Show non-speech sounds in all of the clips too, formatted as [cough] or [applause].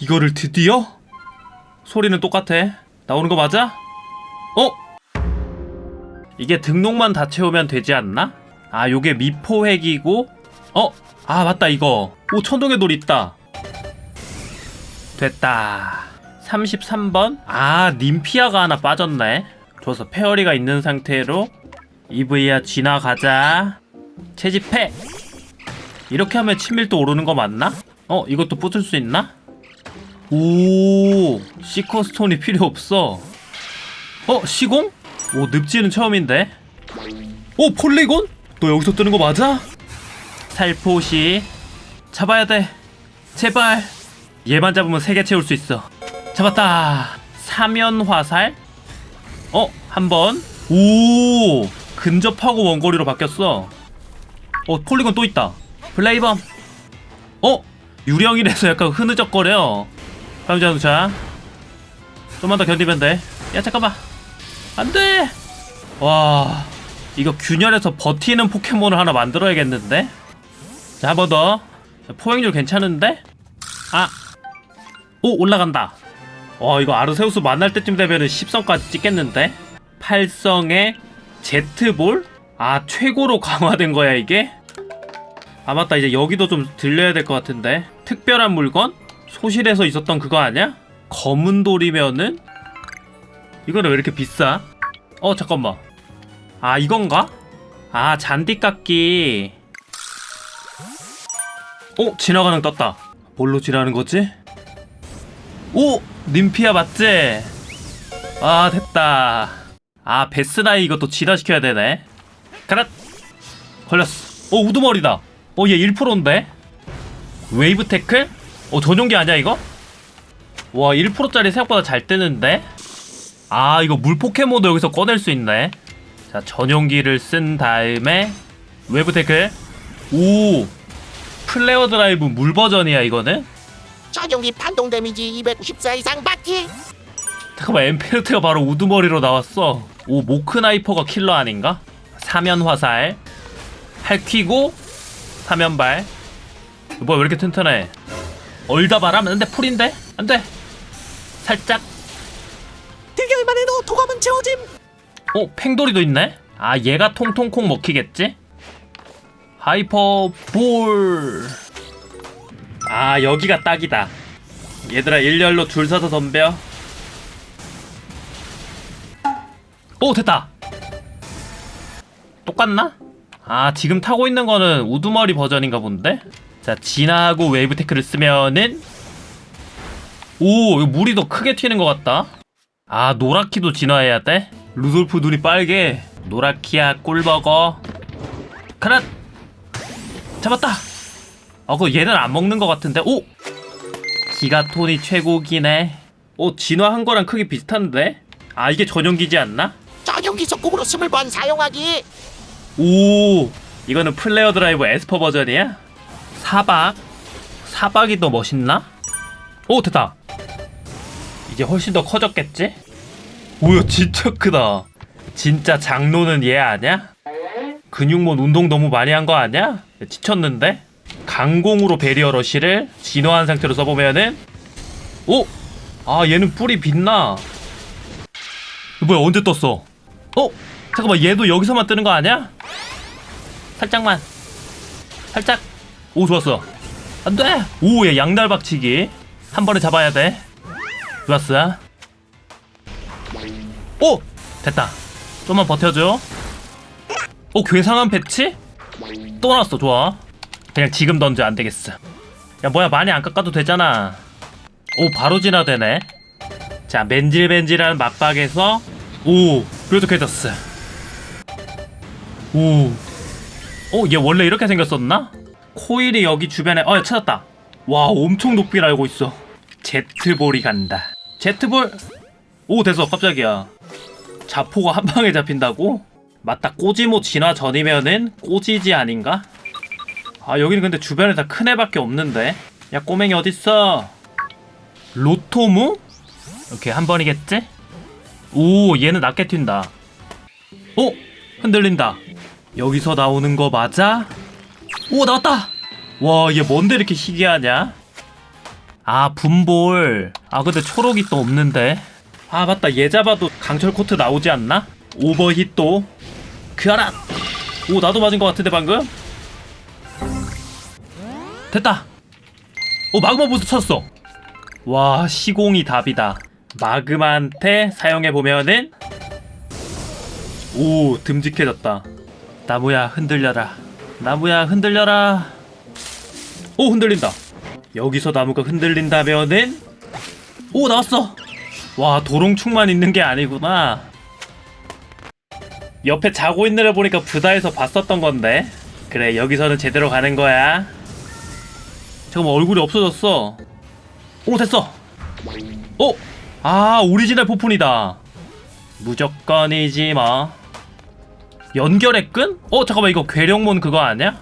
이거를 드디어? 소리는 똑같아. 나오는 거 맞아? 어? 이게 등록만 다 채우면 되지 않나? 아, 요게 미포획이고, 어? 아, 맞다, 이거. 오, 천둥의 돌 있다. 됐다. 33번? 아, 님피아가 하나 빠졌네. 좋아서 페어리가 있는 상태로 EV야 지나가자. 채집해! 이렇게 하면 친밀도 오르는 거 맞나? 어, 이것도 부술 수 있나? 오, 시커스톤이 필요 없어. 어, 시공? 오, 늪지는 처음인데. 오, 폴리곤? 너 여기서 뜨는 거 맞아? 살포시. 잡아야 돼. 제발. 얘만 잡으면 세 개 채울 수 있어. 잡았다. 사면 화살. 어, 한 번. 오, 근접하고 원거리로 바뀌었어. 어, 폴리곤 또 있다. 플레이범. 어, 유령이라서 약간 흐느적거려. 감자누차. 좀만 더 견디면 돼. 야, 잠깐만. 안 돼! 와, 이거 균열에서 버티는 포켓몬을 하나 만들어야겠는데? 자, 한 번 더. 포획률 괜찮은데? 아, 오, 올라간다. 와, 이거 아르세우스 만날 때쯤 되면은 10성까지 찍겠는데? 8성에 제트볼? 아, 최고로 강화된 거야, 이게? 아, 맞다. 이제 여기도 좀 들려야 될 것 같은데. 특별한 물건? 소실에서 있었던 그거 아니야? 검은 돌이면은? 이거는 왜 이렇게 비싸? 어, 잠깐만. 아, 이건가? 아, 잔디깎기. 어, 진화가능 떴다. 뭘로 지나는 거지? 오! 님피아 맞지? 아, 됐다. 아, 베스나이 이것도 진화시켜야 되네. 가라! 걸렸어. 어, 우두머리다. 어, 얘 1%인데? 웨이브 태클? 어, 전용기 아니야, 이거? 와, 1%짜리 생각보다 잘 뜨는데? 아, 이거 물 포켓몬도 여기서 꺼낼 수 있네. 자, 전용기를 쓴 다음에, 웨이브 태클. 오! 플레어 드라이브 물 버전이야, 이거는? 전용기 판동 데미지 294 이상 받기 잠깐만 엠페르트가 바로 우두머리로 나왔어 오 모크나이퍼가 킬러 아닌가? 사면 화살 할퀴고 사면발 뭐야 왜 이렇게 튼튼해 얼다바람 안돼 풀인데? 안돼. 살짝. 들결만 해도 도감은 채워짐! 어 팽돌이도 있네? 아 얘가 통통콩 먹히겠지? 하이퍼 볼아 여기가 딱이다. 얘들아 일렬로 줄 서서 덤벼. 오 됐다. 똑같나? 아 지금 타고 있는 거는 우두머리 버전인가 본데 자 진화하고 웨이브 테크를 쓰면은 오 물이 더 크게 튀는 것 같다. 아 노라키도 진화해야 돼? 루돌프 눈이 빨개. 노라키야 꿀버거. 카라 잡았다! 아 그거 얘는 안 먹는 것 같은데? 오! 기가톤이 최고기네. 오 진화한 거랑 크기 비슷한데? 아 이게 전용기지 않나? 전용기 속국으로 20번 사용하기. 오 이거는 플레어 드라이브 에스퍼 버전이야? 사박 사박이 더 멋있나? 오 됐다 이제 훨씬 더 커졌겠지? 뭐야 진짜 크다 진짜 장로는 얘 아냐? 근육몬 운동 너무 많이 한 거 아냐? 지쳤는데? 강공으로 베리어 러시를 진화한 상태로 써보면은 오! 아 얘는 뿔이 빛나 뭐야 언제 떴어? 어? 잠깐만 얘도 여기서만 뜨는 거 아니야? 살짝만 살짝 오 좋았어. 안돼. 오얘 양날 박치기. 한 번에 잡아야 돼. 좋았어. 오! 됐다. 좀만 버텨줘. 오 괴상한 배치? 또 나왔어. 좋아. 그냥 지금 던져. 안 되겠어. 야 뭐야. 많이 안 깎아도 되잖아. 오 바로 진화되네. 자 맨질맨질한 맞박에서 오 그래도 깨졌어. 오. 어, 얘 원래 이렇게 생겼었나? 코일이 여기 주변에 어 찾았다. 와 엄청 높이 날고 있어. 제트볼이 간다. 제트볼. 오 됐어 깜짝이야. 자포가 한 방에 잡힌다고? 맞다 꼬지모 진화 전이면은 꼬지지 아닌가? 아 여기는 근데 주변에 다 큰 애밖에 없는데. 야 꼬맹이 어딨어? 로토무? 오케이 한 번이겠지? 오 얘는 낮게 튄다. 오 흔들린다. 여기서 나오는 거 맞아? 오 나왔다! 와 얘 뭔데 이렇게 희귀하냐? 아 분볼. 아 근데 초록이 또 없는데. 아 맞다. 얘 잡아도 강철 코트 나오지 않나? 오버힛도 그아라! 오 나도 맞은 것 같은데 방금? 됐다! 오 마그마 부스 쳤어! 와 시공이 답이다. 마그마한테 사용해보면은 오 듬직해졌다. 나무야 흔들려라 나무야 흔들려라. 오 흔들린다. 여기서 나무가 흔들린다면은 오 나왔어. 와 도롱충만 있는 게 아니구나. 옆에 자고 있는 애 보니까 부다에서 봤었던 건데. 그래 여기서는 제대로 가는 거야. 잠깐만 얼굴이 없어졌어. 오 됐어. 오! 아 오리지널 포푼이다. 무조건이지 뭐 연결의 끈? 어 잠깐만 이거 괴력몬 그거 아니야?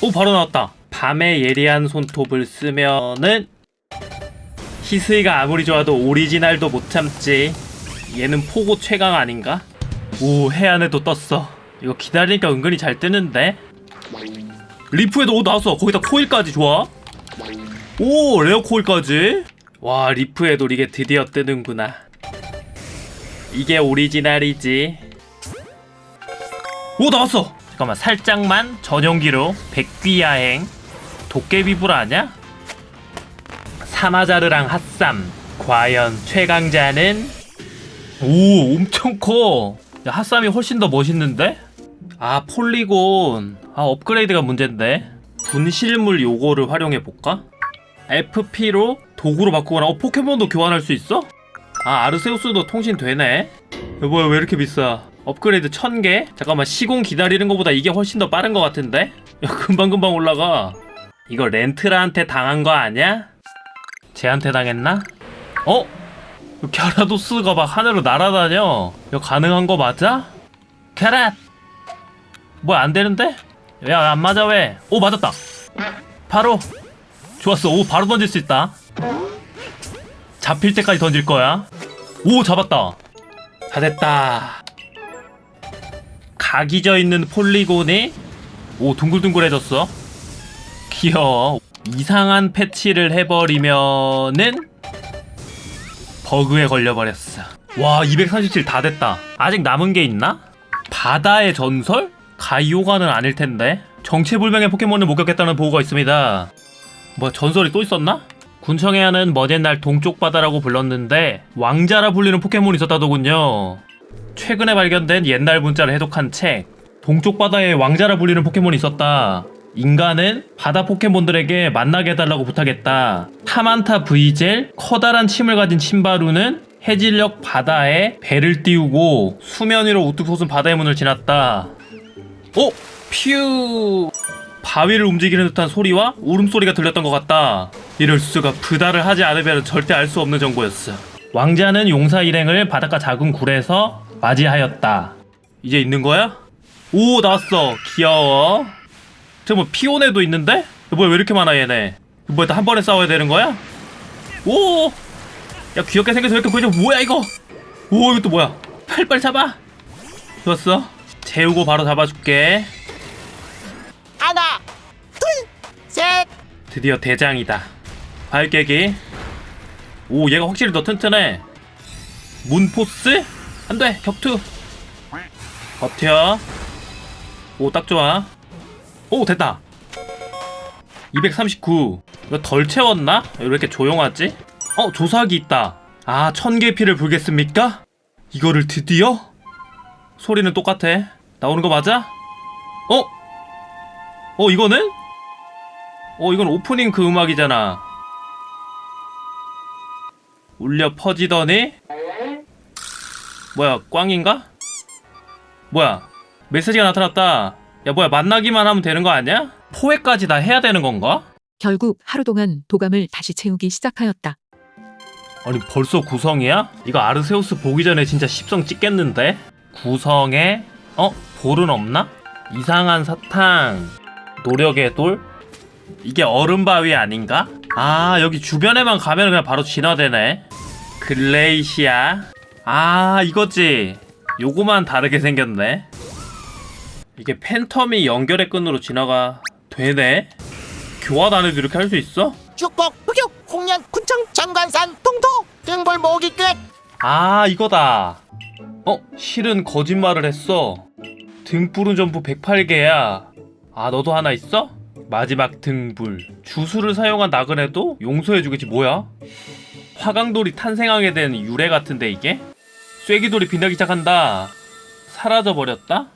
오 바로 나왔다. 밤의 예리한 손톱을 쓰면은 희스이가 아무리 좋아도 오리지널도 못 참지. 얘는 포고 최강 아닌가? 오 해안에도 떴어. 이거 기다리니까 은근히 잘 뜨는데? 리프에도 오 나왔어. 거기다 코일까지 좋아. 오 레어 코일까지? 와 리프에도 이게 드디어 뜨는구나. 이게 오리지널이지 오 나왔어. 잠깐만 살짝만 전용기로 백귀야행. 도깨비불 아냐? 사마자르랑 핫삼 과연 최강자는? 오 엄청 커. 야, 핫삼이 훨씬 더 멋있는데? 아 폴리곤. 아 업그레이드가 문제인데. 분실물 요거를 활용해 볼까? FP로 도구로 바꾸거나 어 포켓몬도 교환할 수 있어? 아 아르세우스도 통신 되네. 야, 뭐야 왜 이렇게 비싸 업그레이드 1000개? 잠깐만 시공 기다리는 것보다 이게 훨씬 더 빠른 것 같은데? 야 금방금방 올라가 이거 렌트라한테 당한 거 아니야? 쟤한테 당했나? 어? 갸라도스가 막 하늘로 날아다녀 이거 가능한 거 맞아? 갸라 뭐야 안 되는데? 야 안 맞아 왜? 오 맞았다 바로 좋았어 오 바로 던질 수 있다 잡힐 때까지 던질 거야 오 잡았다 다 됐다 각이 져 있는 폴리곤이 오 둥글둥글해졌어. 귀여워. 이상한 패치를 해버리면은 버그에 걸려버렸어. 와237다 됐다. 아직 남은 게 있나? 바다의 전설? 가이오가는 아닐 텐데. 정체불명의 포켓몬을 목격했다는 보고가 있습니다. 뭐 전설이 또 있었나? 군청해안은 먼 옛날 동쪽 바다라고 불렀는데 왕자라 불리는 포켓몬이 있었다더군요 최근에 발견된 옛날 문자를 해독한 책 동쪽 바다에 왕자라 불리는 포켓몬이 있었다 인간은 바다 포켓몬들에게 만나게 해달라고 부탁했다. 타만타 브이젤 커다란 침을 가진 침바루는 해질녘 바다에 배를 띄우고 수면 위로 우뚝 솟은 바다의 문을 지났다. 오! 퓨! 바위를 움직이는 듯한 소리와 울음소리가 들렸던 것 같다. 이럴 수가 부다를 하지 않으면 절대 알 수 없는 정보였어. 왕자는 용사 일행을 바닷가 작은 굴에서 맞이하였다. 이제 있는 거야? 오 나왔어. 귀여워. 저뭐 피오네도 있는데? 뭐야 왜 이렇게 많아 얘네 뭐야 다한 번에 싸워야 되는 거야? 오! 야 귀엽게 생겨서 왜 이렇게 보이죠? 뭐야 이거? 오 이거 또 뭐야? 빨빨 잡아! 좋았어 재우고 바로 잡아줄게 하나, 둘, 셋. 드디어 대장이다 발깨기 오 얘가 확실히 더 튼튼해 문포스? 안돼 격투 버텨 오 딱 좋아 오 됐다 239 이거 덜 채웠나? 왜 이렇게 조용하지? 어 조사기 있다 아 천개 피를 불겠습니까? 이거를 드디어? 소리는 똑같아 나오는 거 맞아? 어? 어 이거는? 어 이건 오프닝 그 음악이잖아 울려 퍼지더니 뭐야 꽝인가? 뭐야 메시지가 나타났다 야 뭐야 만나기만 하면 되는 거 아니야? 포획까지 다 해야 되는 건가? 결국 하루 동안 도감을 다시 채우기 시작하였다. 아니 벌써 구성이야? 이거 아르세우스 보기 전에 진짜 십성 찍겠는데? 구성에 어? 볼은 없나? 이상한 사탕 노력의 돌? 이게 얼음바위 아닌가? 아 여기 주변에만 가면 그냥 바로 진화되네. 글레이시아. 아 이거지. 요거만 다르게 생겼네. 이게 팬텀이 연결의 끈으로 진화가 되네. 교환 안 해도 이렇게 할 수 있어? 축복 흑유 홍련 군청 장관산 동토 등불 모으기 끝 아 이거다. 어 실은 거짓말을 했어. 등불은 전부 108개야. 아 너도 하나 있어? 마지막 등불. 주술을 사용한 나그네도 용서해주겠지 뭐야? 화강돌이 탄생하게 된 유래 같은데 이게? 쐐기돌이 빛나기 시작한다. 사라져버렸다?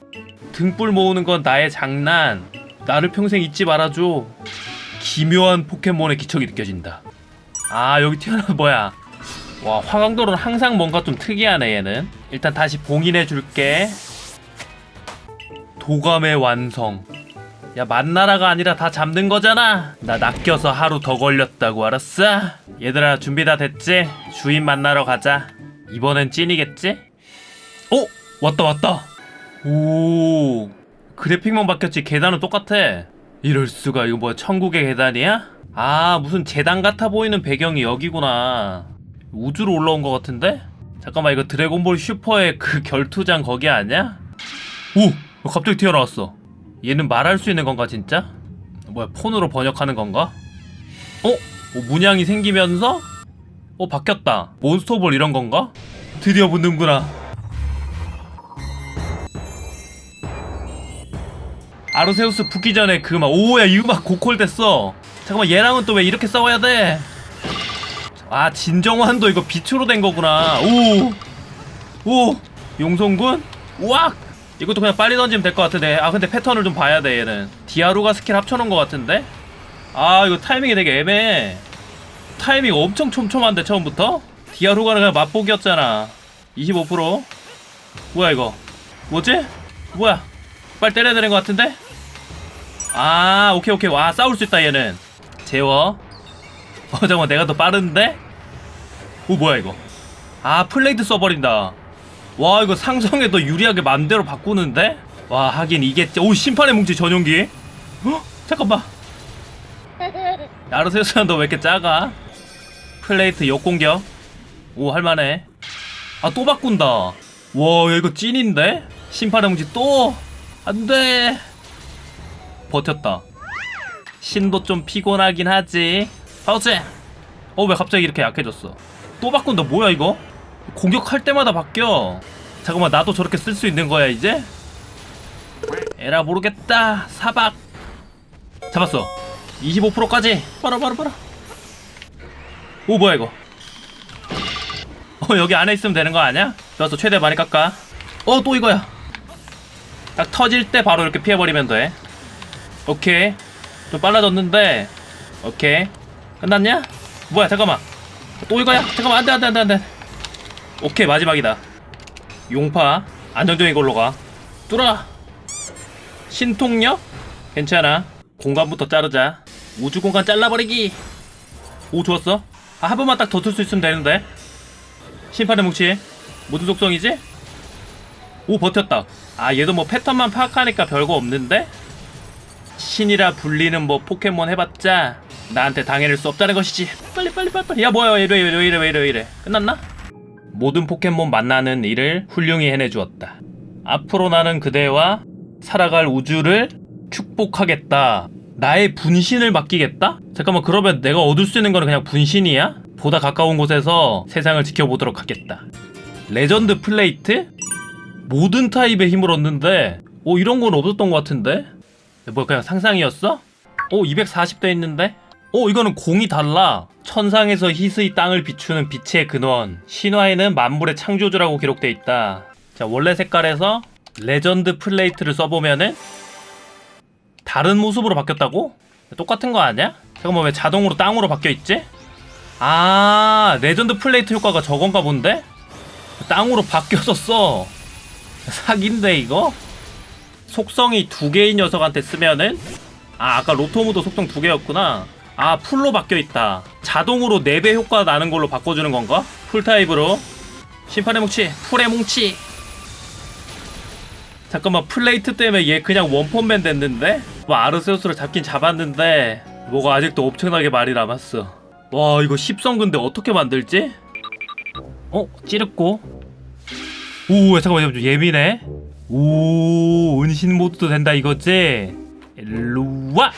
등불 모으는 건 나의 장난. 나를 평생 잊지 말아줘. 기묘한 포켓몬의 기척이 느껴진다. 아 여기 튀어나온 [laughs] 뭐야? 와 화강돌은 항상 뭔가 좀 특이하네 얘는. 일단 다시 봉인해 줄게. 도감의 완성 야 만나라가 아니라 다 잡는 거잖아 나 낚여서 하루 더 걸렸다고 알았어? 얘들아 준비 다 됐지? 주인 만나러 가자 이번엔 찐이겠지? 어? 왔다 왔다 오 그래픽만 바뀌었지 계단은 똑같아 이럴 수가 이거 뭐야 천국의 계단이야? 아 무슨 재단 같아 보이는 배경이 여기구나 우주로 올라온 것 같은데? 잠깐만 이거 드래곤볼 슈퍼의 그 결투장 거기 아니야? 오! 갑자기 튀어나왔어 얘는 말할 수 있는 건가 진짜? 뭐야 폰으로 번역하는 건가? 어? 어, 문양이 생기면서? 어 바뀌었다 몬스터볼 이런 건가? 드디어 붙는구나 아르세우스 붙기 전에 그 막 오야 이 음악 고콜 됐어 잠깐만 얘랑은 또 왜 이렇게 싸워야 돼? 아 진정환도 이거 빛으로 된 거구나 오! 오! 용성군? 우악! 이것도 그냥 빨리 던지면 될 것 같은데. 아 근데 패턴을 좀 봐야 돼 얘는. 디아루가 스킬 합쳐놓은 것 같은데? 아 이거 타이밍이 되게 애매해. 타이밍 엄청 촘촘한데 처음부터? 디아루가는 그냥 맛보기였잖아. 25% 뭐야 이거? 뭐지? 뭐야? 빨리 때려야 되는 것 같은데? 아 오케이 오케이. 와 싸울 수 있다 얘는. 재워. 어 잠깐만 내가 더 빠른데? 오 뭐야 이거? 아 플레이트 써버린다 와 이거 상성에 더 유리하게 맘대로 바꾸는데? 와 하긴 이게 오 심판의 뭉치 전용기. 어? 잠깐만. [laughs] 아르세우스야 너왜 이렇게 작아? 플레이트 역공격. 오 할만해. 아 또 바꾼다. 와 야, 이거 찐인데? 심판의 뭉치 또? 안돼. 버텼다. 신도 좀 피곤하긴 하지. 파우치! 어왜 갑자기 이렇게 약해졌어? 또 바꾼다. 뭐야 이거 공격할 때마다 바뀌어. 잠깐만 나도 저렇게 쓸 수 있는 거야 이제? 에라 모르겠다. 사박. 잡았어. 25%까지. 빨아 빨아 빨아 오 뭐야 이거? 어 여기 안에 있으면 되는 거 아니야? 좋았어 최대 많이 깎아. 어 또 이거야. 딱 터질 때 바로 이렇게 피해버리면 돼. 오케이. 좀 빨라졌는데. 오케이. 끝났냐? 뭐야 잠깐만. 또 이거야? 잠깐만 안돼 안돼 안돼 안돼 오케이 마지막이다. 용파 안정적인 걸로 가. 뚫어 신통력? 괜찮아. 공간부터 자르자. 우주 공간 잘라버리기. 오 좋았어. 아, 한 번만 딱더틀수 있으면 되는데. 심판의 뭉치. 모든 속성이지? 오 버텼다. 아 얘도 뭐 패턴만 파악하니까 별거 없는데? 신이라 불리는 뭐 포켓몬 해봤자 나한테 당해낼 수 없다는 것이지. 빨리 빨리 빨리 빨리. 야 뭐야 왜 이래 왜 이래 왜 이래, 왜 이래. 끝났나? 모든 포켓몬 만나는 일을 훌륭히 해내주었다 앞으로 나는 그대와 살아갈 우주를 축복하겠다 나의 분신을 맡기겠다? 잠깐만 그러면 내가 얻을 수 있는 거는 그냥 분신이야? 보다 가까운 곳에서 세상을 지켜보도록 하겠다 레전드 플레이트? 모든 타입의 힘을 얻는데 오 이런 건 없었던 것 같은데? 뭐 그냥 상상이었어? 오 240대 있는데? 오 이거는 공이 달라 천상에서 희스의 땅을 비추는 빛의 근원 신화에는 만물의 창조주라고 기록돼 있다 자 원래 색깔에서 레전드 플레이트를 써보면은 다른 모습으로 바뀌었다고? 똑같은 거 아니야? 잠깐만 왜 자동으로 땅으로 바뀌어있지? 아 레전드 플레이트 효과가 저건가 본데? 땅으로 바뀌어졌어 사기인데 이거? 속성이 두 개인 녀석한테 쓰면은 아 아까 로토무도 속성 두 개였구나 아 풀로 바뀌어 있다 자동으로 4배 효과 나는 걸로 바꿔주는 건가? 풀 타입으로 심판의 뭉치 풀의 뭉치 잠깐만 플레이트 때문에 얘 그냥 원펀맨 됐는데? 뭐 아르세우스를 잡긴 잡았는데 뭐가 아직도 엄청나게 말이 남았어 와 이거 10성 근데 어떻게 만들지? 어? 찌르고 오 잠깐만 좀 예민해 오 은신 모드도 된다 이거지 일로와